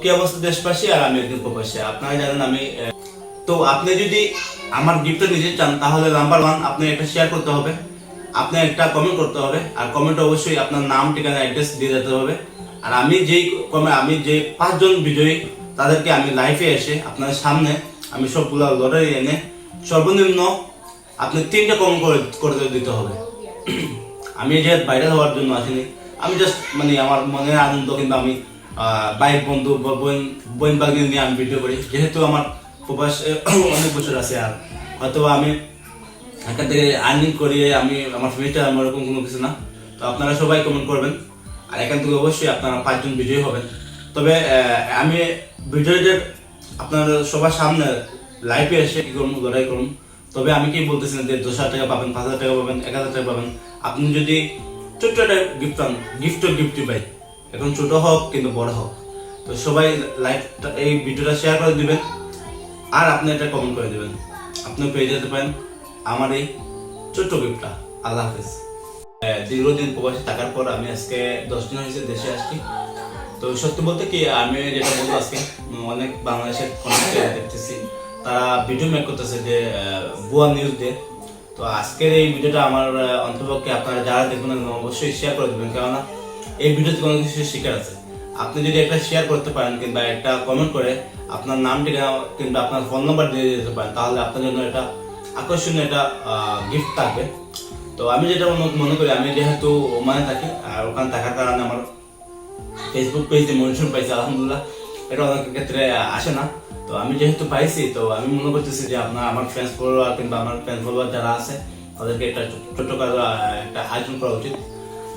কি অবস্থা দেশবাসী আর আমি একজন প্রবাসী? আপনারা জানেন আমি তো আপনি যদি আমার চান, তাহলে নাম্বার ওয়ান আপনি শেয়ার করতে হবে। আপনি একটা কমেন্ট করতে হবে, আর কমেন্ট অবশ্যই আপনার নাম, ঠিকানা অ্যাড্রেস দিয়ে হবে। আর আমি যেই কমে আমি যে পাঁচজন বিজয়ী, তাদেরকে আমি লাইভে এসে আপনার সামনে আমি সবগুলো লটারি এনে সর্বনিম্ন আপনি তিনটা কম করে করে দিতে হবে। আমি যে ভাইরাল হওয়ার জন্য আসিনি, আমি জাস্ট মানে আমার মনের আনন্দ কিন্তু আমি বাইক বন্ধু, বা বোন বোন বাগিয়ে নিয়ে আমি ভিডিও করি। যেহেতু আমার প্রবাস অনেক বছর আছে আর হয়তো আমি এখান থেকে আর্নিং করিয়ে আমি, আমার ফ্যামিলিটা আমার এরকম কোনো কিছু না। তো আপনারা সবাই কমেন্ট করবেন। আর এখান থেকে অবশ্যই আপনারা পাঁচজন বিজয়ী হবেন। তবে আমি বিজয়ীদের আপনার সবার সামনে লাইফে এসে কি করুন লড়াই করুন তবে আমি কি বলতেছি যে দশ হাজার টাকা পাবেন, পাঁচ হাজার টাকা পাবেন, এক হাজার টাকা পাবেন? আপনি যদি ছোট্ট একটা গিফট পান গিফটও গিফটই পাই। এখন ছোট হোক কিন্তু বড় হোক। তো সবাই লাইভটা এই ভিডিওটা শেয়ার করে দিবেন। আর আপনি এটা কমেন্ট করে দেবেন। আপনি পেয়ে যেতে পারেন আমার এই ছোট্ট গিফটটা আল্লাহ হাফিজ। দীর্ঘদিন প্রবাসী থাকার পর আমি আজকে দশ দিন হয়েছে দেশে আসছি। তো সত্যি বলতে কি, আমি যেটা বলব আজকে অনেক বাংলাদেশের কন্টেন্ট দেখতেছি। তারা ভিডিও মেক করতেছে যে ভুয়া নিউজ দিয়ে। তো আজকের এই ভিডিওটা আমার অন্তপক্ষে আপনারা যারা দেখবেন অবশ্যই শেয়ার করে দেবেন। কেননা এই ভিডিওতে কোনো কিছু শিকার আছে। আপনি যদি একটা শেয়ার করতে পারেন কিংবা একটা কমেন্ট করে আপনার নাম, ঠিকানা কিংবা আপনার ফোন নাম্বার দিয়ে দিতে পারেন, তাহলে আপনার জন্য এটা আকর্ষণীয় একটা গিফট থাকবে। তো আমি যেটা মনে- করি, আমি যেহেতু ওমানে থাকি, আর ওখানে থাকার কারণে আমার ফেসবুক পেজে মনিটর পাইছি, আলহামদুলিল্লাহ। এটা অনেক ক্ষেত্রে আসে না। তো আমি যেহেতু পাইছি, তো আমি মনে করতেছি যে আপনার, আমার ফ্রেন্ডস ফলোয়ার কিংবা আমার ফ্রেন্ডস ফলোয়ার যারা আছে, তাদেরকে একটা ছোট্ট একটা আয়োজন করা উচিত।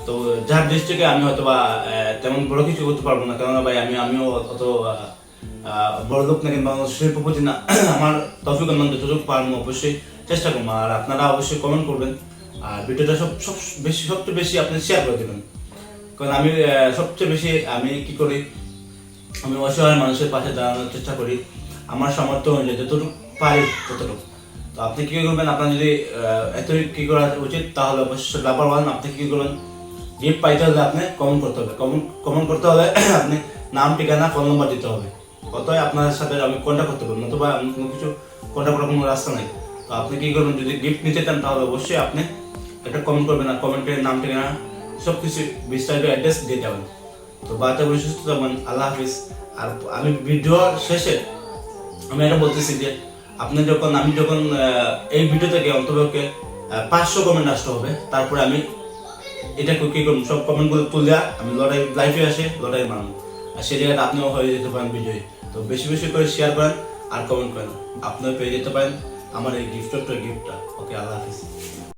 তো যার দৃষ্টিকে আমি হয়তো বা তেমন বড় কিছু করতে পারব না। কেননা ভাই, আমি, আমিও অত বড় লোক না কিংবা শিল্পপতি না। আমার তফিক অনুমান যতটুকু পারব অবশ্যই চেষ্টা করব। আর আপনারা অবশ্যই কমেন্ট করবেন। আর ভিডিওটা সব সব বেশি, সবচেয়ে বেশি আপনি শেয়ার করে দেবেন। কারণ আমি সবচেয়ে বেশি আমি কি করি? আমি অসহায় মানুষের পাশে দাঁড়ানোর চেষ্টা করি। আমার সামর্থ্য অনুযায়ী যতটুকু পারি ততটুকু। তো আপনি কি করবেন? আপনার যদি এতই কি করা উচিত, তাহলে অবশ্যই নাম্বার ওয়ান আপনি কি করবেন? গিফট পাইতে হলে আপনি কমেন্ট করতে হবে। কমেন্ট কমেন্ট করতে হলে আপনি নাম, ঠিকানা ফোন নম্বর দিতে হবে। কতই আপনার সাথে আমি কন্ট্যাক্ট করতে পারব নতুবা আমি কোনো কিছু কন্ট্যাক্ট করার কোনো রাস্তা নাই। তো আপনি কি করবেন, যদি গিফট নিতে চান, তাহলে অবশ্যই আপনি একটা কমেন্ট করবেন আর কমেন্টের নাম, ঠিকানা সব কিছু বিস্তারিত অ্যাড্রেস দিয়ে যাবেন। তো বাচ্চা বলে সুস্থ থাকবেন, আল্লাহ হাফিজ। আর আমি ভিডিও শেষে আমি এটা বলতেছি যে, আপনি যখন, আমি যখন এই ভিডিও থেকে অন্তপক্ষে পাঁচশো কমেন্ট আসতে হবে, তারপরে আমি এটা কি করুন সব কমেন্টগুলো তুলে আমি লড়াই লাইফে আসে লড়াই মানুষ আর সেই জায়গায় আপনিও হয়ে যেতে পারেন বিজয়ী। তো বেশি বেশি করে শেয়ার করেন আর কমেন্ট করেন। আপনিও পেয়ে যেতে পারেন আমার এই গিফট গিফটটা গিফটটা ওকে আল্লাহ হাফিজ।